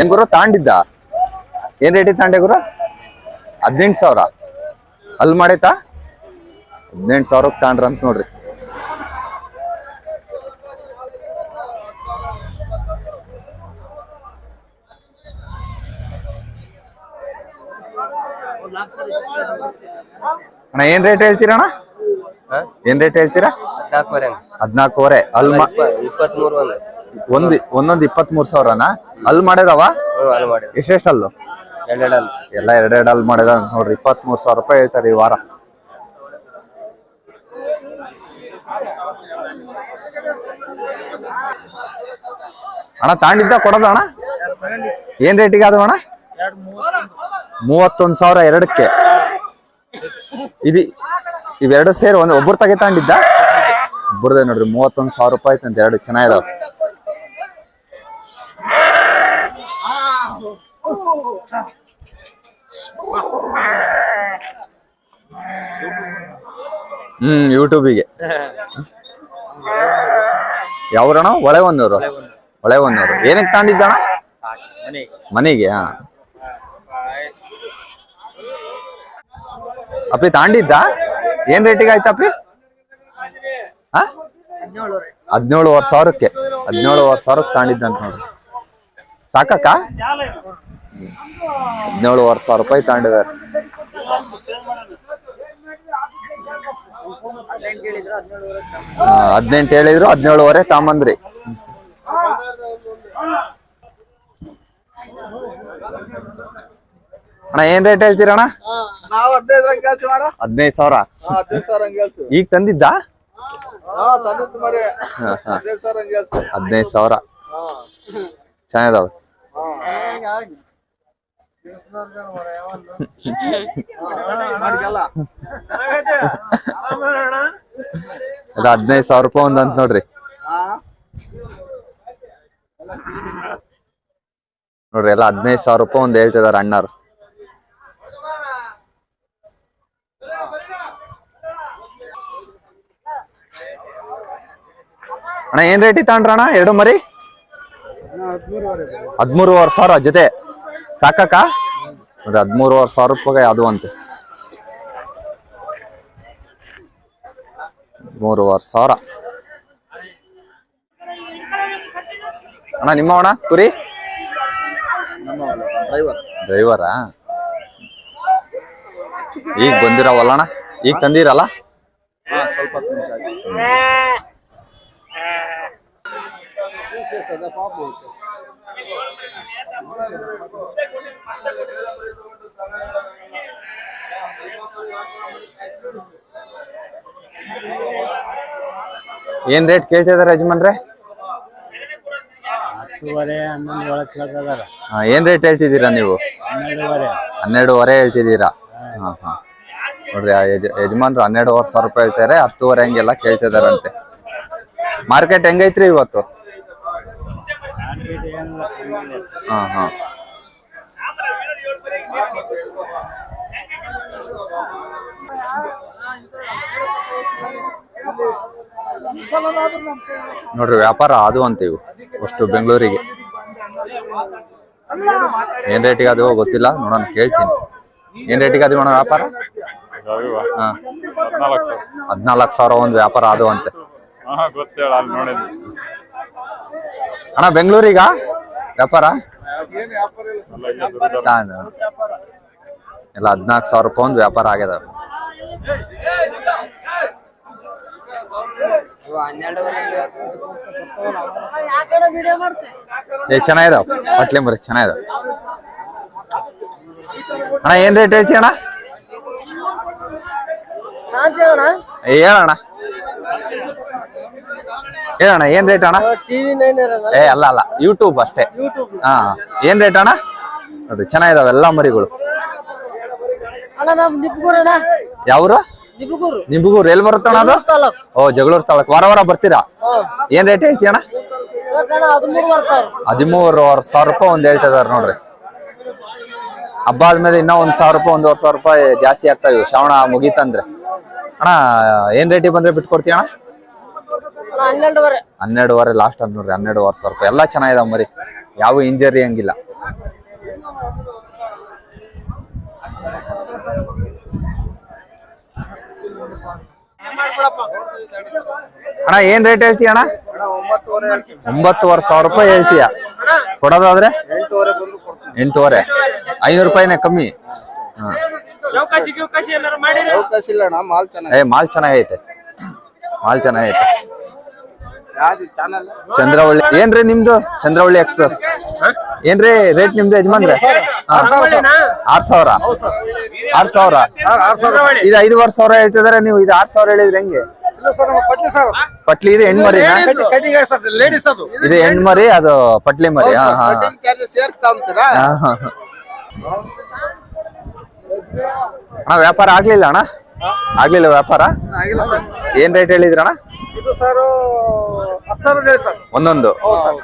ಏನ್ ಗುರು ತಾಂಡಿದ್ದ? ಏನ್ ರೇಟಿಗೆ ತಾಂಡೆ ಗುರು? ಹದಿನೆಂಟು ಸಾವಿರ. ಅಲ್ಲಿ ಮಾಡೈತಾ? ಹದಿನೆಂಟು ಸಾವಿರಕ್ಕೆ ತಾಂಡ್ರ ಅಂತ ನೋಡ್ರಿ. ಅಣ್ಣ ಏನ್ ರೇಟ್ ಹೇಳ್ತೀರಣ್ಣ ಏನ್ ರೇಟ್ ಹೇಳ್ತೀರಾ? ಹದಿನಾಲ್ಕುವರೆ ಅಲ್ಲಿ ಒಂದು. ಒಂದ್ ಒಂದೊಂದ್ ಇಪ್ಪತ್ ಮೂರ್ ಸಾವಿರನ ಅಲ್ಲಿ ಮಾಡ್ಯದವ ಎಷ್ಟೆಷ್ಟು ಅಲ್ಲಿ? ಎಲ್ಲ ಎರಡೆರಡು ಅಲ್ಲಿ ಮಾಡ್ಯದ ನೋಡ್ರಿ ಇಪ್ಪತ್ ಮೂರ್ ಸಾವಿರ ರೂಪಾಯಿ ಹೇಳ್ತಾರೆ ಈ ವಾರ. ಅಣ್ಣ ತಾಂಡಿದ್ದ ಕೊಡೋದ ಅಣ್ಣ? ಏನ್ ರೇಟಿಗೆ ಅದು ಅಣ್ಣ? ಮೂವತ್ತೊಂದ್ ಸಾವಿರ ಎರಡಕ್ಕೆ. ಇದು ಇವೆರಡು ಸೇರಿ ಒಂದು ಒಬ್ಬರು ತಗೆ ಒಬ್ಬರದೇ ನೋಡ್ರಿ, ಮೂವತ್ತೊಂದ್ ಸಾವಿರ ರೂಪಾಯಿ ಅಂತ ಎರಡು ಚೆನ್ನಾಗಿದಾವ. ಹ್ಮ್, ಯೂಟ್ಯೂಬಿಗೆ. ಯಾವ್ರಣ ಒಳೆ ಒಂದೂರು ಒಳೆ ಒಂದೂರು ಏನಕ್ಕೆ ತಾಂಡಿದ್ದಣ ಮನೆಗೆ, ಹಾ. ಅಪ್ಪಿ ತಾಂಡಿದ್ದ ಏನ್ ರೇಟಿಗೆ ಆಯ್ತಾ ಅಪ್ಪಿ? ಹದಿನೇಳುವರೆ ಸಾವಿರಕ್ಕೆ. ಹದಿನೇಳುವರೆ ಸಾವಿರಕ್ಕೆ ತಾಂಡಿದ್ದಂತ ನೋಡ್ರಿ ಸಾಕಕ್ಕ? ಹದಿನೇಳುವರೆ ಸಾವಿರ ರೂಪಾಯಿ ತಾಂಡಿದಾರೆ ಹದಿನೆಂಟು ಹೇಳಿದ್ರು ಹದಿನೇಳುವರೆ ತಾಂಬಂದ್ರಿ ಅಣ್ಣ ಏನ್ ರೇಟ್ ಹೇಳ್ತೀರಣ್ಣ? ಹದಿನೈದು ಸಾವಿರ ಈಗ ತಂದಿದ್ದ? ಹದಿನೈದು ಸಾವಿರ ಚೆನ್ನಾಗಿದಾವೆ ಅದು ಹದಿನೈದು ಸಾವಿರ ರೂಪಾಯಿ ಒಂದ್ ಅಂತ ನೋಡ್ರಿ. ನೋಡ್ರಿ ಎಲ್ಲ ಹದಿನೈದು ಸಾವಿರ ರೂಪಾಯಿ ಒಂದ್ ಹೇಳ್ತಿದಾರೆ ಅಣ್ಣಾರು ಅಣ್ಣ ಏನ್ ರೇಟ್ ತಗೊಂಡ್ರಣ್ಣ ಎರಡು ಮರಿ? ಹದಿಮೂರುವರೆ ಸಾವಿರ ಜೊತೆ. ಸಾಕಕ್ಕ? ನೋಡ್ರಿ ಹದಿಮೂರುವರೆ ಸಾವಿರ ರೂಪಾಯಿ ಅದು ಅಂತ. ಮೂರುವರೆ ಸಾವಿರ. ಅಣ್ಣ ನಿಮ್ಮ ಅಣ್ಣ ಕುರಿ? ಡ್ರೈವರ್ ಈಗ ಬಂದಿರವಲ್ಲ ಅಣ್ಣ? ಈಗ ತಂದಿರಲ್ಲ? ಸ್ವಲ್ಪ ಹೊತ್ತು ಮುಂಚೆ ಆಗಿ. ಸದಾ ಪಾಪ ಹೋಗುತ್ತೆ ಏನ್ ರೇಟ್ ಕೇಳ್ತಿದಾರ ಯಜಮಾನ್ರೆ? ಹತ್ತುವರೆ ಹನ್ನೊಂದು ಒಳಗೆ ಕೇಳ್ತಿದಾರ ಹಾ, ಏನ್ ರೇಟ್ ಹೇಳ್ತಿದ್ದೀರಾ ನೀವು? ಹನ್ನೆರಡುವರೆ. ಹನ್ನೆರಡುವರೆ ಹೇಳ್ತಿದ್ದೀರಾ? ಹಾ ಹಾ. ನೋಡ್ರಿ ಆ ಯಜ ಯಜಮಾನ್ರು ಹನ್ನೆರಡುವರೆ ಸಾವಿರ ರೂಪಾಯಿ ಹೇಳ್ತಾರೆ ಹತ್ತುವರೆ ಹಂಗೆಲ್ಲ ಕೇಳ್ತಿದಾರಂತೆ ಮಾರ್ಕೆಟ್ ಹೆಂಗೈತ್ರಿ ಇವತ್ತು ಮಾರ್ಕೆಟ್ ಏನಿಲ್ಲ ಕಮ್ಮಿ ಇದೆ. ಹಾ ಹಾ. ನೋಡ್ರಿ ವ್ಯಾಪಾರ ಅದು ಅಂತೀವಿ ಇವು. ಅಷ್ಟು ಬೆಂಗಳೂರಿಗೆ. ಏನ್ ರೇಟಿಗೆ ಅದು ಗೊತ್ತಿಲ್ಲ ನೋಡೋಣ ಕೇಳ್ತೀನಿ. ಏನ್ ರೇಟಿಗೆ ಅದು ನೋಡೋಣ ವ್ಯಾಪಾರ? ಹಾ. ಹದಿನಾಲ್ಕು ಸಾವಿರ. ಹದ್ನಾಲ್ಕು ಸಾವಿರ ಒಂದು ವ್ಯಾಪಾರ ಅದು ಅಂತೆ ಹಾ ಗೊತ್ತೇಳ ಅಲ್ಲಿ ನೋಡಿದ್ವಿ ಅಣ್ಣ ಬೆಂಗಳೂರಿಗ? ವ್ಯಾಪಾರ? ಎಲ್ಲ ಹದ್ನಾಲ್ಕು ಸಾವಿರ ರೂಪಾಯಿ ಒಂದು ವ್ಯಾಪಾರ ಆಗ್ಯದ. ಏ ಚೆನ್ನಾಗಿದಾವ ಪಟ್ಲಿ ಮರಿ ಚೆನ್ನಾಗಿದಾವ ಅಣ್ಣ ಏನ್ ರೇಟ್ ಹೇಳ್ತಿ ಅಣ್ಣ? ಹೇಳಣ್ಣ. ಹೇಳಣ್ಣ ಏನ್ ರೇಟ್ ಅಣ್ಣ? ಏ ಅಲ್ಲ ಅಲ್ಲ ಯೂಟ್ಯೂಬ್ ಅಷ್ಟೇ. ಹಾ ಏನ್ ರೇಟ್ ಅಣ್ಣ? ನೋಡ್ರಿ ಚೆನ್ನಾಗಿದಾವೆ ಎಲ್ಲಾ ಮರಿಗಳು. ಯಾವ್ರು? ನಿಮ್ಗೂ ಎಲ್ಲಿ ಬರುತ್ತಣ್ಣ ಅದು? ಓ ಜಗಳೂರು ತಾಲೂಕ್. ವಾರ ವಾರ ಬರ್ತೀರಾ? ಏನ್ ರೇಟ್ ಹೇಳ್ತಿ ಅಣ್ಣ? ಹದಿಮೂರುವರೆ ಸಾವಿರ. ರೂಪಾಯಿ ಒಂದ್ ಹೇಳ್ತಾ ಇದಾರೆ ನೋಡ್ರಿ. ಹಬ್ಬ ಆದ್ಮೇಲೆ ಇನ್ನ ಒಂದ್ ಸಾವಿರ ರೂಪಾಯಿ ಒಂದೂವರೆ ಸಾವಿರ ರೂಪಾಯಿ ಜಾಸ್ತಿ ಆಗ್ತಾವೆ ಇವು ಶ್ರಾವಣ ಮುಗೀತಂದ್ರೆ. ಅಣ್ಣ ಏನ್ ರೇಟಿಗೆ ಬಂದ್ರೆ ಬಿಟ್ಕೊಡ್ತೀಯ ಅಣ್ಣ? ಹನ್ನೆರಡುವರೆ ಲಾಸ್ಟ್ ಅಂತ ನೋಡ್ರಿ ಹನ್ನೆರಡುವರೆ ಸಾವಿರ ರೂಪಾಯಿ. ಎಲ್ಲ ಚೆನ್ನಾಗಿದಾವ ಮರಿ. ಯಾವ ಇಂಜರಿ ಹಂಗಿಲ್ಲ. ಅಣ್ಣ ಏನ್ ರೇಟ್ ಹೇಳ್ತೀಯ ಅಣ್ಣ? ಒಂಬತ್ತುವರೆ ಸಾವಿರ ರೂಪಾಯಿ ಹೇಳ್ತೀಯ. ಕೊಡೋದಾದ್ರೆ? ಎಂಟುವರೆ. ಬಂದ್ರು ಕೊಡ್ತೀನಿ ಎಂಟೂವರೆ ಐನೂರು ರೂಪಾಯಿನೇ ಕಮ್ಮಿ ಏ ಮಾಲ್ ಚೆನ್ನಾಗೈತೆ. ಮಾಲ್ ಚೆನ್ನಾಗೈತೆ. ಚಂದ್ರವಳ್ಳಿ. ಏನ್ರಿ ನಿಮ್ದು? ಚಂದ್ರವಳ್ಳಿ ಎಕ್ಸ್ಪ್ರೆಸ್ ಏನ್ರಿ ರೇಟ್ ನಿಮ್ದು ಯಜಮಾನ್ರಿ. ಆರ್ ಸಾವಿರ. ಆರ್ ಸಾವಿರ. ಇದು ಐದುವರೆ ಸಾವಿರ ಹೇಳ್ತಿದಾರೆ ನೀವು ಇದು ಆರ್ ಸಾವಿರ ಹೇಳಿದ್ರೆ ಹೆಂಗೆ? ಇಲ್ಲ ಸರ್ ನಮ್ಮ ಪಟ್ಲಿ ಸರ್ ಪಟ್ಲಿ ಇದು ಹೆಣ್ಮರಿ ಕಟಿಂಗ್ ಸರ್ ಲೇಡೀಸ್ ಅದು. ಇದು ಹೆಣ್ಮರಿ ಅದು ಪಟ್ಲಿ ಮರಿ. ಹಾ ಹಾ. ಕಟಿಂಗ್ ಚಾರ್ಜ್ ಸೇರಿಸ್ತಾ ಅಂತೀರಾ? ಹಾ, ಹಾ, ಹಾ. ಅಣ್ಣ ವ್ಯಾಪಾರ ಆಗ್ಲಿಲ್ಲ ಅಣ್ಣ? ಆಗ್ಲಿಲ್ಲ ವ್ಯಾಪಾರ? ಆಗಿಲ್ಲ ಸರ್. ಏನ್ ರೇಟ್ ಹೇಳಿದ್ರಣ್ಣ? ಇದು ಸರ್ ಹತ್ತು ಸಾವಿರದ ಹೇಳಿ ಸರ್ ಒಂದೊಂದು?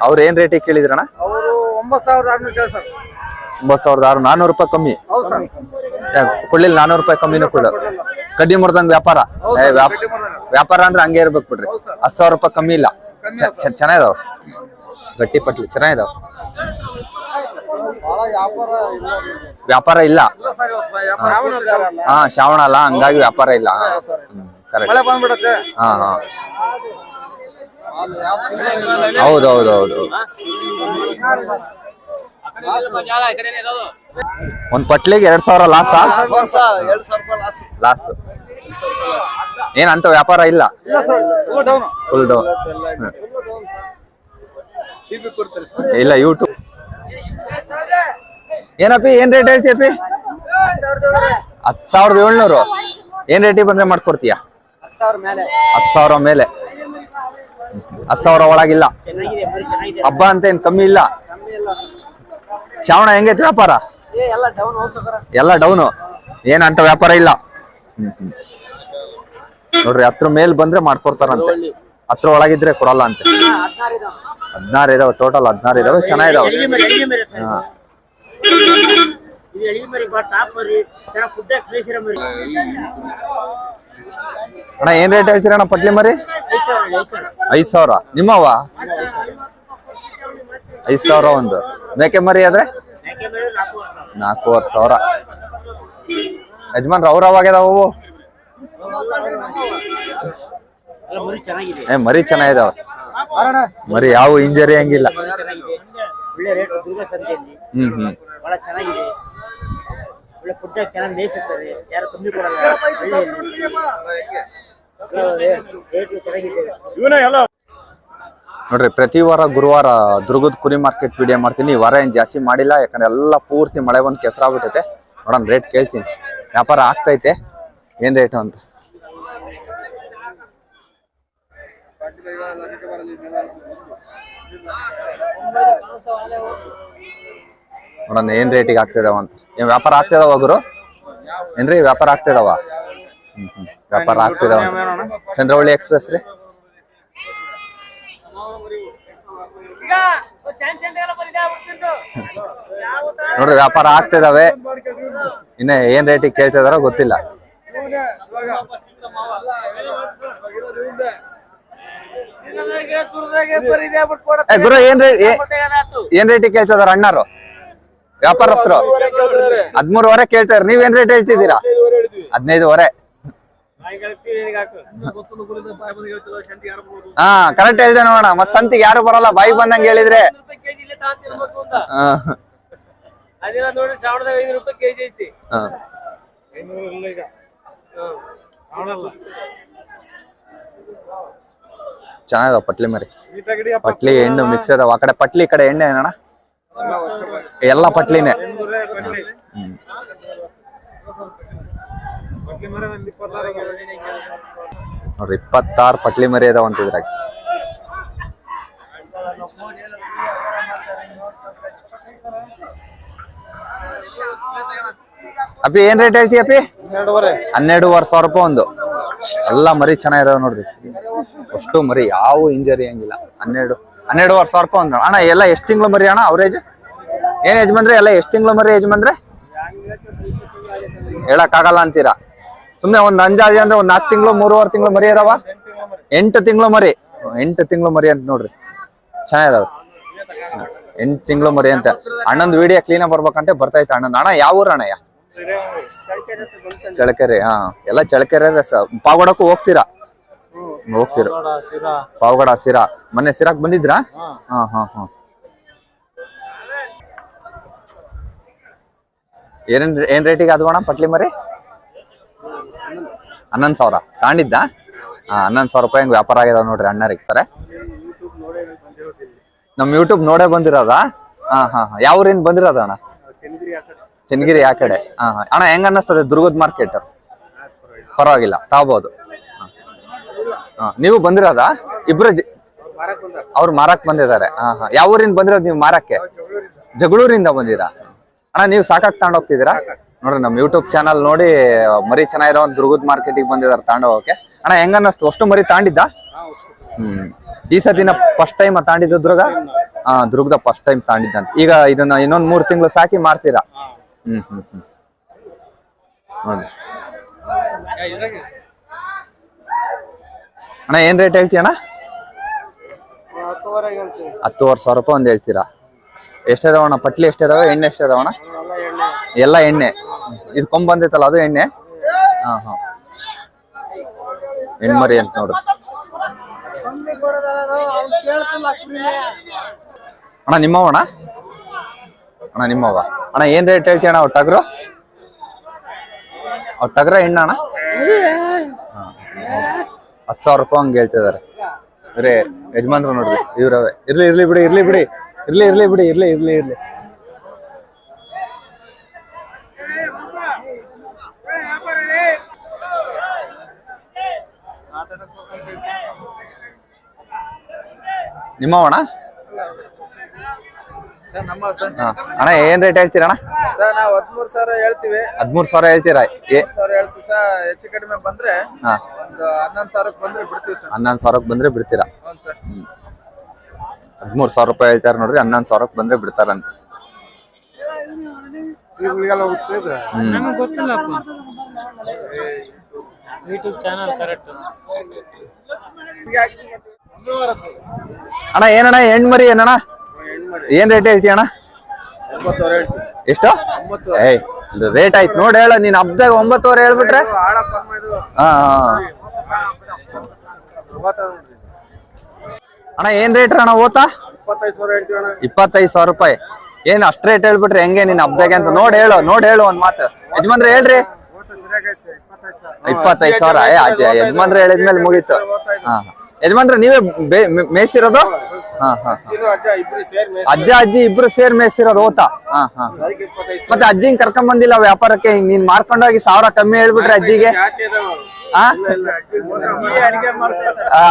ಅವ್ರು ಏನ್ ರೇಟಿಗೆ ಕೇಳಿದ್ರಣ್ಣ? ಅವರು ಒಂಬತ್ತು ಸಾವಿರದ ಆರ್ನೂರು ಕೇಳಿ ಸರ್ ಒಂಬತ್ತು ಸಾವಿರದ ಆರು ನಾನೂರು ರೂಪಾಯಿ ಕಮ್ಮಿ. ಹೌದು ಸರ್ ಯಾಕ್ ಕೊಡ್ಲಿಲ್ಲ ನಾನೂರು ರೂಪಾಯಿ ಕಮ್ಮಿನೂ ಕೊಡ. ಕಡ್ಡಿ ಮುರ್ದಂಗ್ ವ್ಯಾಪಾರ. ಏ, ವ್ಯಾಪ್- ವ್ಯಾಪಾರ. ಅಂದ್ರೆ ಹಂಗೆ ಇರ್ಬೇಕು ಬಿಡ್ರಿ. ಹತ್ತು ಸಾವಿರ ರೂಪಾಯಿ ಕಮ್ಮಿ ಇಲ್ಲ. ಕಮ್ಮಿ ಚ- ಚ- ಚೆನ್ನಾಗಿದಾವ. ಗಟ್ಟಿ ಪಟ್ಲಿ ಚೆನ್ನಾಗಿದಾವ. ಭಾಳ ವ್ಯಾಪಾರ ಇಲ್ಲ ರೀ. ವ್ಯಾಪಾರ ಇಲ್ಲ. ಇಲ್ಲ ಸರ್ ಇವತ್ತು ವ್ಯಾಪಾರ ಆಗ್ತಿಲ್ಲ. ಹಾ ಶ್ರಾವಣ ಅಲ್ಲ ಹಂಗಾಗಿ ವ್ಯಾಪಾರ ಇಲ್ಲ. ಮಳೆ ಬಂದ್ಬಿಡತ್ತೆ. ಹಾ ಹಾ. ಮಾಲ್ ಹೌದು ಹೌದು ಹೌದು. ಒಂದ್ ಪಟ್ಲಿಗೆ ಎರಡ್ ಸಾವಿರ ಲಾಸ್ ಲಾಸ್. ಏನ್ ಅಂತ ವ್ಯಾಪಾರ ಇಲ್ಲ? ಇಲ್ಲ ಸರ್ ಫುಲ್ ಡೌನ್ ಇಲ್ಲ ಯೂಟ್ಯೂಬ್ ಏನಪ್ಪಿ ಏನ್ ರೇಟ್ ಹೇಳ್ತೀಯಪ್ಪಿ ಹತ್ ಸಾವಿರದ ಏಳ್ನೂರು. ಏನ್ ರೇಟಿಗೆ ಬಂದ್ರೆ ಮಾಡ್ಕೊಡ್ತೀಯ? ಹತ್ತು ಸಾವಿರ ಮೇಲೆ. ಹತ್ತು ಸಾವಿರ ಒಳಗಿಲ್ಲ. ಹಬ್ಬ ಅಂತ ಏನ್ ಕಮ್ಮಿ ಇಲ್ಲ. ಶ್ರಾವಣ ಹೆಂಗೈತಿ ವ್ಯಾಪಾರ? ಎಲ್ಲ ಡೌನ್ ಏನಂತ ವ್ಯಾಪಾರ ಇಲ್ಲ. ನೋಡ್ರಿ ಹತ್ರ ಮೇಲ್ ಬಂದ್ರೆ ಮಾಡ್ಕೊಡ್ತಾರಂತೆ. ಹತ್ರ ಒಳಗಿದ್ರೆ ಕೊಡಲ್ಲ ಅಂತೆ. ಹದಿನಾರು ಇದಾವ. ಹದಿನಾರು ಇದಾವೆ ಟೋಟಲ್ ಹದಿನಾರು ಇದಾವೆ ಚೆನ್ನಾಗಿದಾವೆ ಹಾ. ಅಣ್ಣ ಏನ್ ರೇಟ್ ಹೇಳ್ತೀರಣ್ಣ ಪಟ್ಲಿ ಮರಿ? ಐದು ಸಾವಿರ. ನಿಮ್ಮವ ಐದ್ ಸಾವಿರ ಒಂದು. ಮೇಕೆ ಮರಿ ಆದ್ರೆ? ನಾಲ್ಕೂವರೆ ಸಾವಿರ. ಯಜಮಾನ್ ಅವ್ರ ಅವಾಗ್ಯದಾವ ಅವು? ಮರಿ ಚೆನ್ನಾಗಿದೆ ಏ ಮರಿ ಚೆನ್ನಾಗಿದಾವ. ಮರಿ ಯಾವ ಇಂಜರಿ ಹಂಗಿಲ್ಲ. ಹ್ಮ್ ಹ್ಮ್. ಒಳ್ಳೆ ಫುಡ್ ಚೆನ್ನಾಗಿ ಯಾರು ಕಮ್ಮಿ ಕೊಡಲ್ಲ. ನೋಡ್ರಿ, ಪ್ರತಿ ವಾರ ಗುರುವಾರ ದುರ್ಗದ ಕುರಿ ಮಾರ್ಕೆಟ್ ವಿಡಿಯೋ ಮಾಡ್ತೀನಿ. ಈ ವಾರ ಏನು ಜಾಸ್ತಿ ಮಾಡಿಲ್ಲ, ಯಾಕಂದ್ರೆ ಎಲ್ಲ ಪೂರ್ತಿ ಮಳೆ ಬಂದು ಕೆಸರಾಗ್ಬಿಟ್ಟೈತೆ ನೋಡೋಣ ರೇಟ್ ಕೇಳ್ತೀನಿ. ವ್ಯಾಪಾರ ಆಗ್ತೈತೆ. ಏನ್ ರೇಟ್ ಅಂತ? ನೋಡೋಣ, ಏನ್ ರೇಟಿಗೆ ಆಗ್ತಿದಾವ ಅಂತ. ಏನ್ ವ್ಯಾಪಾರ ಆಗ್ತಿದಾವ ಗುರು? ಏನ್ರಿ, ವ್ಯಾಪಾರ ಆಗ್ತಿದಾವ? ಹ್ಮ್ ಹ್ಮ್. ವ್ಯಾಪಾರ ಆಗ್ತಿದಾವ. ಚಂದ್ರವಳ್ಳಿ ಎಕ್ಸ್ಪ್ರೆಸ್ ರೀ. ನೋಡ್ರಿ ವ್ಯಾಪಾರ ಆಗ್ತಿದಾವೆ. ಇನ್ನ ಏನ್ ರೇಟಿಗೆ ಕೇಳ್ತಿದಾರೋ ಗೊತ್ತಿಲ್ಲ. ಗುರು ಏನ್ ಏನ್ ರೇಟಿಗೆ ಕೇಳ್ತಿದಾರ ಅಣ್ಣಾರು? ವ್ಯಾಪಾರಸ್ಥರು. ಹದ್ಮೂರುವರೆ ಕೇಳ್ತಾರೆ ನೀವ್ ಏನ್ ರೇಟ್ ಹೇಳ್ತಿದ್ದೀರಾ? ಹದಿನೈದುವರೆ. ಹಾ ಕರೆಕ್ಟ್ ಹೇಳಿದೆ ನೋಡ ಮತ್ ಸಂತಿಗೆ ಯಾರು ಬರಲ್ಲ? ಬಾಯಿ ಬಂದಂಗ ಹೇಳಿದ್ರೆ. ಹಾ, ಅದಿನ ನೋಡಿ ಸಾವಿರದ ಐದು ರೂಪಾಯಿ ಕೆಜಿ ಐತಿ. ಹಾ. ಚೆನ್ನಾಗಿದಾವ ಪಟ್ಲಿ ಮರಿ. ಪಟ್ಲಿ ಎಣ್ಣೆ ಮಿಕ್ಸ್ ಅದಾವ ಆ ಕಡೆ ಪಟ್ಲಿ ಈ ಕಡೆ ಎಣ್ಣೆ ಏನಣ್ಣ? ಎಲ್ಲ ಪಟ್ಲಿನೇ ಹ್ಮ್. ನೋಡ್ರಿ ಇಪ್ಪತ್ತಾರು ಪಟ್ಲಿ ಮರಿ ಅದಾವ ಅಂತ ಇದ್ರಾಗ. ಅಪ್ಪಿ ಏನ್ ರೇಟ್ ಹೇಳ್ತಿ ಅಪ್ಪಿ? ಹನ್ನೆರಡುವರೆ. ಸಾವಿರ ರೂಪಾಯಿ ಒಂದು. ಎಲ್ಲ ಮರಿ ಚೆನ್ನಾಗಿದಾವ ನೋಡ್ರಿ. ಅಷ್ಟು ಮರಿ ಯಾವ ಇಂಜರಿ ಹಂಗಿಲ್ಲ. ಹನ್ನೆರಡು ಹನ್ನೆರಡುವರೆ ಸಾವಿರ ರೂಪಾಯಿ ಒಂದು. ಅಣ್ಣ ಎಲ್ಲ ಎಷ್ಟು ತಿಂಗಳು ಮರಿ ಅಣ್ಣ ಅವ್ರೇಜ್ ಏನ್ ಯಜಮಾನ್ರಿ ಎಲ್ಲ ಎಷ್ಟು ತಿಂಗಳು ಮರಿ ಯಜಮಾನ್ರಿ? ಹೇಳಕ್ ಆಗಲ್ಲ ಅಂತೀರಾ? ಸುಮ್ನೆ ಒಂದ್ ಅಂಜಾಜಿ ಅಂದ್ರೆ ಒಂದ್ ನಾಲ್ಕು ತಿಂಗಳು, ಮೂರುವರೆ ತಿಂಗಳು ಮರಿ ಅದಾವ ಎಂಟು ತಿಂಗಳು ಮರಿ. ಎಂಟು ತಿಂಗಳು ಮರಿ ಅಂತ ನೋಡ್ರಿ. ಚೆನ್ನಾಗಿದಾವ. ಎಂಟು ತಿಂಗಳು ಮರಿ ಅಂತ. ಅಣ್ಣಂದ್ ವಿಡಿಯೋ ಕ್ಲೀನ್ ಬರ್ಬೇಕಂತ ಬರ್ತೈತೆ ಅಣ್ಣಂದ್. ಅಣ್ಣ, ಯಾವ ಊರ ಅಣ್ಣಯ್ಯ ಚಳಕೆರೆ ಹಾ. ಎಲ್ಲ ಚಳಕೆರೆ ಪಾವಗಡಕ್ಕೂ ಹೋಗ್ತೀರಾ? ಹೋಗ್ತೀರ? ಪಾವಗಡ ಸಿರಾ ಮೊನ್ನೆ ಸಿರಾಕ್ ಬಂದಿದ್ರಾ? ಹಾ ಹಾ ಹಾ. ಏನೇನ್, ಏನ್ ರೇಟಿಗೆ ಅದು ಅಣ್ಣ ಪಟ್ಲಿ ಮರಿ? ಹನ್ನೊಂದು ಸಾವಿರ. ತಾಂಡಿದ್ದ? ಹನ್ನೊಂದು ಸಾವಿರ ರೂಪಾಯಿ ಹಂಗೆ ವ್ಯಾಪಾರ ಆಗ್ಯದ ನೋಡ್ರಿ ಅಣ್ಣರಿಗೆ ಇರ್ತಾರೆ. ನಮ್ ಯೂಟ್ಯೂಬ್ ನೋಡೇ ಬಂದಿರೋದಾ? ಹಾ ಹಾ ಹಾ. ಯಾವ ಊರಿಂದ ಬಂದಿರೋದ ಅಣ್ಣ? ಚನ್ನಗಿರಿ ಆ ಕಡೆ. ಹಾ ಅಣ್ಣ, ಹೆಂಗ ಅನ್ನಿಸ್ತದೆ ದುರ್ಗದ ಮಾರ್ಕೆಟ್ ಪರವಾಗಿಲ್ಲ. ತಾಬೋದು. ನೀವು ಬಂದಿರೋದ? ಇಬ್ರು ಅವ್ರು ಮಾರಕ್ ಬಂದಿದ್ದಾರೆ. ಹಾ ಹಾ. ಯಾವ ಊರಿಂದ ಬಂದಿರೋದು ನೀವು ಮಾರಕ್ಕೆ? ಜಗಳೂರಿಂದ ಬಂದಿರಾ? ಅಣ್ಣ, ನೀವು ಸಾಕಾಗಿ ತಗೊಂಡೋಗ್ತಿದ್ದೀರಾ ನೋಡ್ರಿ, ನಮ್ ಯೂಟ್ಯೂಬ್ ಚಾನಲ್ ನೋಡಿ, ಮರಿ ಚೆನ್ನಾಗಿರೋ ಒಂದು ದುರ್ಗದ ಮಾರ್ಕೆಟಿಗೆ ಬಂದಿದ್ದಾರೆ ಓಕೆ ಅಣ್ಣ ಹೆಂಗ ಅನ್ನಿಸ್ತು ಅಷ್ಟು ಮರಿ ತಾಂಡಿದ್ದ? ಹ್ಮ್. ಈ ಸತಿನ ಫಸ್ಟ್ ಟೈಮ್ ತಾಂಡಿದ್ದು ದುರ್ಗ? ಹಾ ದುರ್ಗದ ಫಸ್ಟ್ ಟೈಮ್ ತಾಂಡಿದ್ದಂತ. ಈಗ ಇದನ್ನ ಇನ್ನೊಂದ್ ಮೂರ್ ತಿಂಗಳು ಸಾಕಿ ಮಾರ್ತೀರಾ? ಹ್ಮ್ ಹ್ಮ್ ಹ್ಮ್. ಅಣ್ಣ, ಏನ್ ರೇಟ್ ಹೇಳ್ತೀಯ ಅಣ್ಣ ಹತ್ತುವರೆ ಸಾವಿರ ರೂಪಾಯಿ ಒಂದ್ ಹೇಳ್ತೀರಾ? ಎಷ್ಟಿದಾವಣ್ಣ? ಪಟ್ಲಿ ಎಷ್ಟಿದಾವೆ? ಎಣ್ಣೆ ಎಷ್ಟಿದಾವಣ್ಣ? ಎಲ್ಲ ಎಣ್ಣೆ. ಇದು ಕೊಂಬ್ ಬಂದೈತಲ್ಲ, ಅದು ಎಣ್ಣೆ? ಹಾ ಹಾ. ಹೆಣ್ಮರಿ ಅಂತ ನೋಡು. ಅಣ್ಣ ನಿಮ್ಮವ ಅಣ್ಣ? ಅಣ್ಣ ನಿಮ್ಮವ ಅಣ್ಣ, ಏನ್ ರೇಟ್ ಹೇಳ್ತೀಯ ಅಣ್ಣ, ಅವ್ರ ಟಗ್ರು? ಅವ್ರ ಟಗ್ರ ಹೆಣ್ಣ ಅಣ್ಣ. ಹತ್ತು ಸಾವಿರ ರೂಪಾಯಿ ಹಂಗೆ ಹೇಳ್ತಿದಾರೆ ರೇ ಯಜಮಾನ್ರು ನೋಡ್ರಿ, ಇವ್ರವೇ. ಇರ್ಲಿ ಇರ್ಲಿ ಬಿಡಿ ಇರ್ಲಿ ಬಿಡಿ. ಇರ್ಲಿ ಇರ್ಲಿ ಬಿಡಿ, ಇರ್ಲಿ ಇರ್ಲಿ ಇರ್ಲಿ. ನಿಮ್ಮವಣ ಹಾ. ಅಣ್ಣ ಏನ್ ರೇಟ್ ಹೇಳ್ತೀರ ಅಣ್ಣ ಸರ್ ನಾವು ಹದಿಮೂರು ಸಾವಿರ ಹೇಳ್ತೀವಿ. ಹದ್ಮೂರ್ ಸಾವಿರ ಹೇಳ್ತೀರಾ? ಏ ಸಾವಿರ ಹೇಳ್ತೀವಿ ಸರ್ ಹೆಚ್ಚು ಕಡಿಮೆ ಬಂದ್ರೆ ಹಾ. ಒಂದು ಹನ್ನೊಂದು ಸಾವಿರಕ್ಕೆ ಬಂದ್ರೆ ಬಿಡ್ತೀವಿ ಸರ್. ಹನ್ನೊಂದು ಸಾವಿರಕ್ಕೆ ಬಂದ್ರೆ ಬಿಡ್ತೀರಾ? ಸರ್. ಹದ್ಮೂರ್ ಸಾವಿರ ರೂಪಾಯಿ ಹೇಳ್ತಾರ ನೋಡ್ರಿ ಹನ್ನೊಂದು ಸಾವಿರಕ್ಕೆ ಬಂದ್ರೆ ಬಿಡ್ತಾರಂತ. ಹೋಗುತ್ತೆ ಇದು. ಗೊತ್ತಿಲ್ಲಪ್ಪ. ಯೂಟ್ಯೂಬ್ ಚಾನಲ್ ಕರೆಕ್ಟ್ ಅಣ್ಣ ಏನಣ್ಣ ಹೆಣ್ಮರಿ ಏನಣ್ಣ? ಏನ್ ರೇಟ್ ಹೇಳ್ತೀಯ ಅಣ್ಣ? ಎಷ್ಟು? ಏಯ್ ರೇಟ್ ಆಯ್ತು. ನೋಡಿ ಹೇಳ ನೀನ್ ಹಬ್ದಾಗ ಒಂಬತ್ತುವರೆ ಹೇಳ್ಬಿಟ್ರೆ. ಅಣ್ಣ ಏನ್ ರೇಟ್ ಅಣ್ಣ ಓತಾ? ಇಪ್ಪತ್ತೈದು ಸಾವಿರ ರೂಪಾಯಿ. ಏನ್ ಅಷ್ಟ್ ರೇಟ್ ಹೇಳ್ಬಿಟ್ರೆ ಹೆಂಗೆ ನೀನ್ ಹಬ್ದಾಗೆ ಅಂತ? ನೋಡಿ ಹೇಳು ನೋಡ್ ಹೇಳು ಒಂದ್ ಮಾತು. ಯಜಮಾನ್ರೆ ಹೇಳ್ರಿ. ಇಪ್ಪತ್ತೈದು ಸಾವಿರ. ಯಜಮಾನ್ರೆ ಹೇಳಿದ್ಮೇಲೆ ಮುಗೀತು. ಹಾ. ಯಜಮಾನ್ರೆ ನೀವೇ ಬೇ- ಮೇಯ್ಸಿರೋದು? ಹಾ ಹಾ ಅಜ್ಜ ಅಜ್ಜ ಇಬ್ರು ಸೇರ್ ಮೇಯ್ಸಿರೋದು ಓತಾ ಹಾ ಹಾ. ಮತ್ತೆ ಅಜ್ಜಿಂಗ್ ಕರ್ಕೊಂಡ್ ಬಂದಿಲ್ಲ ವ್ಯಾಪಾರಕ್ಕೆ? ಹಿಂಗ್ ನೀನ್ ಮಾರ್ಕೊಂಡೋಗಿ ಸಾವಿರ ಕಮ್ಮಿ ಹೇಳ್ಬಿಟ್ರೆ ಅಜ್ಜಿಗೆ?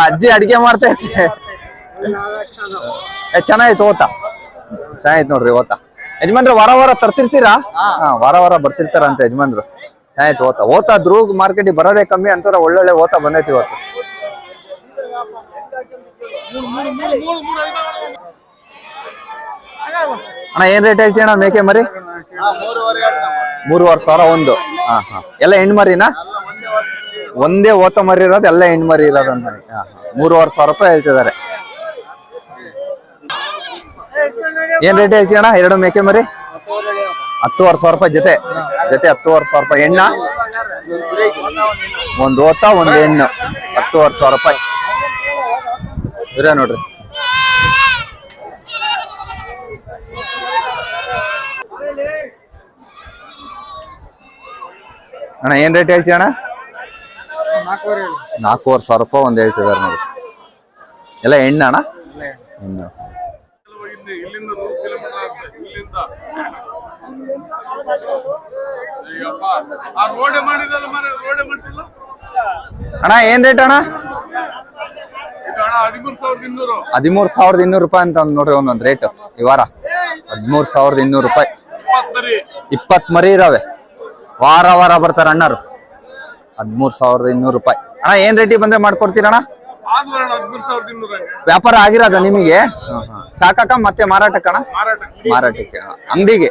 ಅಜ್ಜಿ ಅಡಿಗೆ ಮಾಡ್ತಾ ಏ ಚೆನ್ನಾಯ್ತು ಓತ ಚೆನ್ನಾಯ್ತು ನೋಡ್ರಿ ಓತ ಯಜಮಾನ್ರ ವಾರ ವಾರ ತರ್ತಿರ್ತೀರಾ? ಹಾ. ವಾರ ವಾರ ಬರ್ತಿರ್ತಾರಂತ ಯಜಮಾನ್ರು. ಚೆನ್ನಾಯ್ತು ಓತ ಓತ ಧ್ರುವ್ ಮಾರ್ಕೆಟಿಗೆ ಬರೋದೇ ಕಮ್ಮಿ ಅಂತಾರ ಒಳ್ಳೊಳ್ಳೆ ಓತ ಬಂದೈತಿ ಇವತ್ತು. ಅಣ್ಣ, ಏನ್ ರೇಟ್ ಹೇಳ್ತೀಯ ಅಣ್ಣ ಮೇಕೆ ಮರಿ? ಮೂರುವರೆ ಸಾವಿರ ಒಂದು. ಹಾ ಹಾ. ಎಲ್ಲ ಹೆಣ್ಮರಿನಾ ಒಂದೇ ಓತ ಮರಿ ಇರೋದು, ಎಲ್ಲ ಹೆಣ್ಮರಿ ಇರೋದು ಅಂತ. ಮೂರುವರೆ ಸಾವಿರ ರೂಪಾಯಿ ಹೇಳ್ತಿದ್ದಾರೆ. ಏನ್ ರೇಟ್ ಹೇಳ್ತೀಯ ಅಣ್ಣ? ಎರಡು ಮೇಕೆ ಮರಿ? ಹತ್ತುವರೆ ಸಾವಿರ ರೂಪಾಯಿ ಜೊತೆ. ಜೊತೆ ಹತ್ತುವರೆ ಸಾವಿರ ರೂಪಾಯಿ ಹೆಣ್ಣ. ಒಂದು ಓತ, ಒಂದು ಹೆಣ್ಣು. ಹತ್ತುವರೆ ಸಾವಿರ ರೂಪಾಯಿ. ಇರೇ ನೋಡ್ರಿ. ಅಣ್ಣ, ಏನ್ ರೇಟ್ ಹೇಳ್ತೀಯ ಅಣ್ಣ? ನಾಲ್ಕೂವರೆ ಸಾವಿರ ರೂಪಾಯಿ ಒಂದ್ ಹೇಳ್ತಿದಾರೆ ನೋಡಿ ಎಲ್ಲ ಎಣ್ಣೆ ಅಣ್ಣ? ಅಣ್ಣ, ಏನ್ ರೇಟ್ ಅಣ್ಣ? ಹದಿಮೂರು ಸಾವಿರದ ಇನ್ನೂರು. ರೂಪಾಯಿ ಅಂತ ಒಂದ್ ನೋಡ್ರಿ ಒಂದೊಂದ್ ರೇಟ್ ಈ ವಾರ ಹದಿಮೂರ್ ಸಾವಿರದ ಇನ್ನೂರು ರೂಪಾಯಿ. ಇಪ್ಪತ್ ಮರಿ. ಇದಾವೆ. ವಾರ ವಾರ ಬರ್ತಾರ ಅಣ್ಣರು. ಹದಿಮೂರ್ ಸಾವಿರದ ಇನ್ನೂರು ರೂಪಾಯಿ. ಅಣ್ಣ ಏನ್ ರೇಟಿಗೆ ಬಂದ್ರೆ ಮಾಡ್ಕೊಡ್ತೀರಣ್ಣ? ಹಂಗೆ. ವ್ಯಾಪಾರ ಆಗಿರೋದ ನಿಮಗೆ? ಸಾಕಾಕ ಮತ್ತೆ ಮಾರಾಟಕ್ಕಣ? ಮಾರಾಟ ಮಾರಾಟಕ್ಕೆ. ಅಂಗಡಿಗೆ.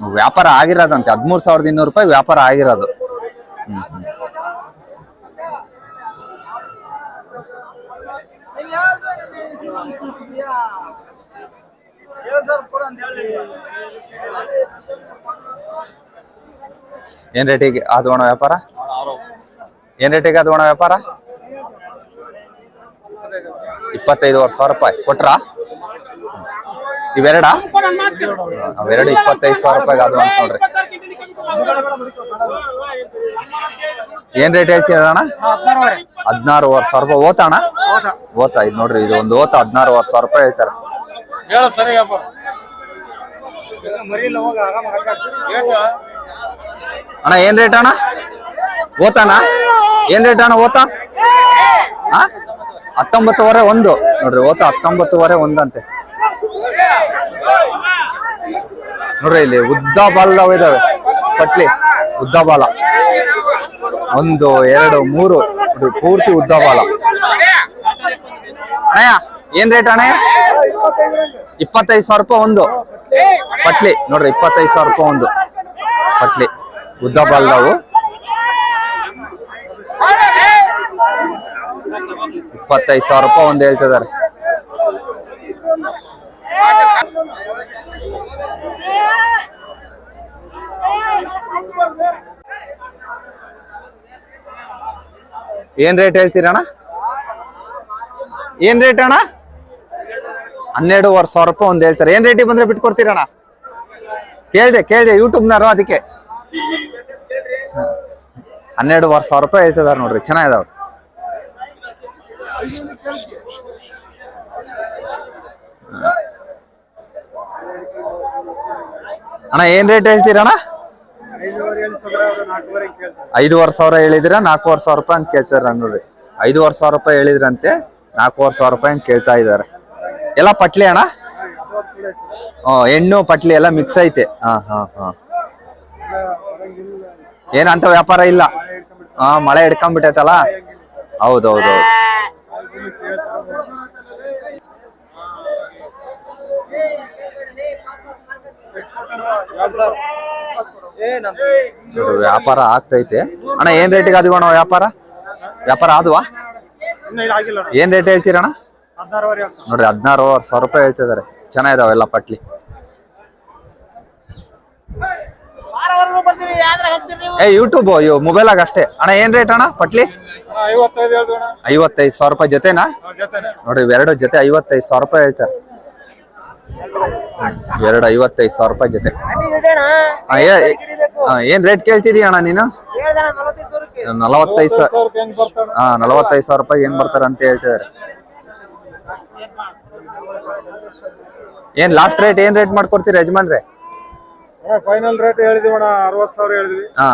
ವ್ಯಾಪಾರ ಆಗಿರೋದಂತೆ. ಹದಿಮೂರ್ ಸಾವಿರದ ಇನ್ನೂರು ರೂಪಾಯಿ ವ್ಯಾಪಾರ ಆಗಿರೋದು. ಹ್ಮ್. ಏನ್ ರೇಟಿಗೆ ಅದು ಒಣ ವ್ಯಾಪಾರ? ಏನ್ ರೇಟಿಗೆ ಅದು ಒಣ ವ್ಯಾಪಾರ? ಇಪ್ಪತ್ತೈದುವರೆ ಸಾವಿರ ರೂಪಾಯಿ. ಕೊಟ್ರಾ? ಇವೆರಡ? ಅವೆರಡು ಇಪ್ಪತ್ತೈದು ಸಾವಿರ ರೂಪಾಯಿಗೆ ಅದು ಅಂತ ಏನ್ ರೇಟ್ ಹೇಳ್ತೀರಾ ಅಣ್ಣ ಹದಿನಾರುವರೆ. ಸಾವಿರ ರೂಪಾಯಿ ಓತ ಅಣ್ಣ? ಓತ. ಇದು ನೋಡ್ರಿ ಇದು ಒಂದು ಓತ ಹದಿನಾರುವರೆ ಸಾವಿರ ರೂಪಾಯಿ ಹೇಳ್ತಾರೆ. ಅಣ್ಣ ಏನ್ ರೇಟ್ ಅಣ್ಣ? ಓತಾನ ಏನ್ ರೇಟ್ ಅಣ್ಣ ಓತ? ಹತ್ತೊಂಬತ್ತುವರೆ ಒಂದು. ನೋಡ್ರಿ ಓತ ಹತ್ತೊಂಬತ್ತುವರೆ ಒಂದಂತೆ. ನೋಡ್ರಿ ಇಲ್ಲಿ ಉದ್ದ ಬಾಲದವ ಇದಾವೆ. ಪಟ್ಲಿ ಉದ್ದ ಬಾಲ. ಒಂದು, ಎರಡು, ಮೂರು. ಪೂರ್ತಿ ಉದ್ದ ಬಾಲ ಅಣ್ಣಯ್ಯ, ಏನ್ ರೇಟ್ ಅಣ್ಣ ಇಪ್ಪತ್ತೈದು ಸಾವಿರ ರೂಪಾಯಿ ಒಂದು. ಪಟ್ಲಿ, ನೋಡ್ರಿ, ಇಪ್ಪತ್ತೈದು ಸಾವಿರ ರೂಪಾಯಿ ಒಂದು. ಪಟ್ಲಿ ಉದ್ದ ಬಾಲ್ದವು ಇಪ್ಪತ್ತೈದು ಸಾವಿರ ರೂಪಾಯಿ ಒಂದು ಹೇಳ್ತಿದಾರೆ ಏನ್ ರೇಟ್ ಹೇಳ್ತೀರಣ್ಣ? ಏನ್ ರೇಟ್ ಅಣ್ಣ? ಹನ್ನೆರಡುವರೆ ಸಾವಿರ ರೂಪಾಯಿ ಒಂದು ಹೇಳ್ತಾರೆ. ಏನ್ ರೇಟಿಗೆ ಬಂದ್ರೆ ಬಿಟ್ಕೊಡ್ತೀರಣ್ಣ? ಕೇಳ್ದೆ ಕೇಳ್ದೆ ಯೂಟ್ಯೂಬ್ನಾರು ಅದಕ್ಕೆ. ಹನ್ನೆರಡುವರೆ ಸಾವಿರ ರೂಪಾಯಿ ಹೇಳ್ತಿದಾರೆ ನೋಡ್ರಿ, ಚೆನ್ನಾಗಿದಾವೆ. ಅಣ್ಣ, ಏನ್ ರೇಟ್ ಹೇಳ್ತೀರಣ್ಣ? ಐದುವರೆ ಸಾವಿರ ಹೇಳಿದ್ರ ನಾಲ್ಕೂವರೆ ಸಾವಿರ ರೂಪಾಯಿ ಅಂತ ಕೇಳ್ತಾರ ನೋಡ್ರಿ ಐದುವರೆ ಸಾವಿರ ರೂಪಾಯಿ ಹೇಳಿದ್ರಂತೆ ನಾಲ್ಕೂವರೆ ಸಾವಿರ ರೂಪಾಯಿ ಅಂತ ಕೇಳ್ತಾ ಇದಾರೆ ಎಲ್ಲ ಪಟ್ಲಿ ಅಣ್ಣ? ಹೆಣ್ಣು ಪಟ್ಲಿ ಎಲ್ಲ ಮಿಕ್ಸ್ ಐತೆ. ಹಾ ಹಾ ಹಾ. ಏನಂತ ವ್ಯಾಪಾರ ಇಲ್ಲ. ಹಾ ಮಳೆ ಹಿಡ್ಕೊಂಡ್ಬಿಟ್ಟೈತಲ್ಲ? ಹೌದೌದು ನೋಡ್ರಿ, ವ್ಯಾಪಾರ ಆಗ್ತೈತೆ. ಅಣ್ಣ ಏನ್ ರೇಟಿಗೆ ಅದು ಅಣ್ಣ ವ್ಯಾಪಾರ? ವ್ಯಾಪಾರ ಆದ್ವಾ? ಏನ್ ರೇಟ್ ಹೇಳ್ತೀರಣ್ಣ ನೋಡ್ರಿ ಹದಿನಾರು ಸಾವಿರ ರೂಪಾಯಿ ಹೇಳ್ತಿದಾರೆ. ಚೆನ್ನಾಗಿದಾವೆ ಎಲ್ಲ ಪಟ್ಲಿ. ಏ ಯೂಟ್ಯೂಬ್ ಅಯ್ಯೋ ಮೊಬೈಲ್ ಅಷ್ಟೇ. ಅಣ್ಣ ಏನ್ ರೇಟ್ ಅಣ್ಣ ಪಟ್ಲಿ? ಐವತ್ತೈದು ಸಾವಿರ ರೂಪಾಯಿ ಜೊತೆನಾ? ಜೊತೆನೆ. ನೋಡ್ರಿ ಇವೆರಡು ಜೊತೆ ಐವತ್ತೈದು ಸಾವಿರ ರೂಪಾಯಿ ಹೇಳ್ತಾರೆ. ಎರಡು ಐವತ್ತೈದು ಸಾವಿರ ರೂಪಾಯಿ ಜೊತೆ. ಏನ್ ರೇಟ್ ಕೇಳ್ತಿದೀಯ ಅಣ್ಣ ನೀನು? ನಲವತ್ತೈದು ಹಾ ನಲವತ್ತೈದು ಸಾವಿರ ರೂಪಾಯಿ ಏನ್ ಬರ್ತಾರ ಅಂತ ಹೇಳ್ತಿದಾರೆ. ಏನ್ ಲಾಸ್ಟ್ ರೇಟ್ ಏನ್ ರೇಟ್ ಮಾಡ್ಕೊಡ್ತೀರಿ ಯಜಮಾನ್ರೆ? ಫೈನಲ್ ರೇಟ್ ಹೇಳಿದೀವಣ ಅರವತ್ತು ಸಾವಿರ ಹೇಳಿದ್ವಿ. ಹಾ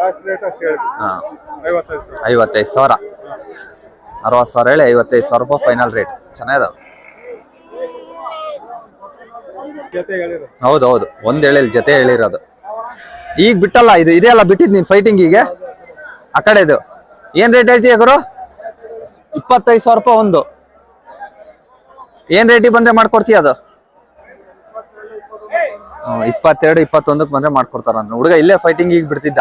ಲಾಸ್ಟ್ ರೇಟ್ ಅಷ್ಟು ಹೇಳಿದ್ವಿ. ಹಾ ಐವತ್ತೈದು ಸಾವಿರ. ಐವತ್ತೈದು ಸಾವಿರ. ಅರವತ್ತು ಸಾವಿರ ಹೇಳಿ ಐವತ್ತೈದು ಸಾವಿರ ರೂಪಾಯಿ ಫೈನಲ್ ರೇಟ್ ಚೆನ್ನಾಗಿದಾವೆ ಜೊತೆ ಹೇಳಿದ್ರು ಹೌದು ಹೌದು ಒಂದ್ ಹೇಳಿಲ್ ಜೊತೆ ಹೇಳಿರೋದು. ಈಗ ಬಿಟ್ಟಲ್ಲ, ಇದು ಇದೆಯಲ್ಲ ಬಿಟ್ಟಿದ್ ನೀನ್ ಫೈಟಿಂಗ್ ಈಗ? ಆ ಕಡೆದು ಏನ್ ರೇಟ್ ಹೇಳ್ತೀಯ ಗುರು? ಇಪ್ಪತ್ತೈದು ಸಾವಿರ ರೂಪಾಯಿ ಒಂದು. ಏನ್ ರೇಟಿಗೆ ಬಂದ್ರೆ ಮಾಡ್ಕೊಡ್ತೀಯ ಅದು? ಇಪ್ಪತ್ತೆರಡು ಇಪ್ಪತ್ತೊಂದಕ್ಕೆ ಬಂದ್ರೆ ಮಾಡ್ಕೊಡ್ತಾರ ಹುಡುಗ ಇಲ್ಲೇ ಫೈಟಿಂಗ್ ಈಗ ಬಿಡ್ತಿದ್ದ.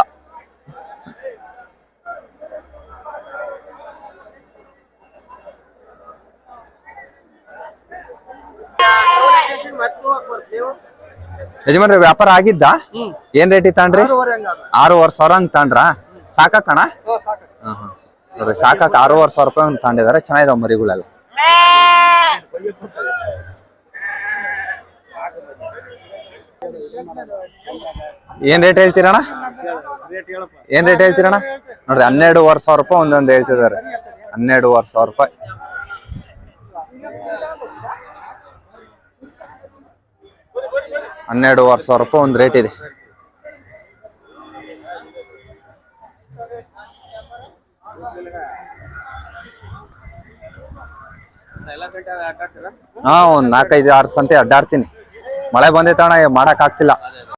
ಯಜಮಾನ್ರೆ ವ್ಯಾಪಾರ ಆಗಿದ್ದ? ಏನ್ ರೇಟ್ ತಗೊಂಡ್ರಿ ಆರೂವರೆ ಸಾವಿರ ಹಂಗ್ ತಾಂಡ್ರ? ಸಾಕಣ ನೋಡ್ರಿ ಸಾಕಾಕ ಆರೂವರೆ ಸಾವಿರ ರೂಪಾಯಿ ಹಂಗ್ ತಾಂಡಿದಾರೆ. ಚೆನ್ನಾಗಿದಾವ ಮರಿಗಳೆಲ್ಲ. ಏನ್ ರೇಟ್ ಹೇಳ್ತೀರಣ್ಣ? ಏನ್ ರೇಟ್ ಹೇಳ್ತೀರಣ್ಣ? ನೋಡ್ರಿ ಹನ್ನೆರಡುವರೆ ಸಾವಿರ ರೂಪಾಯಿ ಒಂದೊಂದು ಹೇಳ್ತಿದಾರೆ ಹನ್ನೆರಡುವರೆ ಸಾವಿರ ರೂಪಾಯಿ. ಹನ್ನೆರಡುವರೆ ಸಾವಿರ ರೂಪಾಯಿ ಒಂದು ರೇಟ್ ಇದೆ. ಹಾ, ಒಂದ್ ನಾಲ್ಕೈದು ಆರು ಸಂತೆ ಅಡ್ಡಾಡ್ತೀನಿ. ಮಳೆ ಬಂದೈತಣ್ಣ ಮಾಡಕ್ ಆಗ್ತಿಲ್ಲ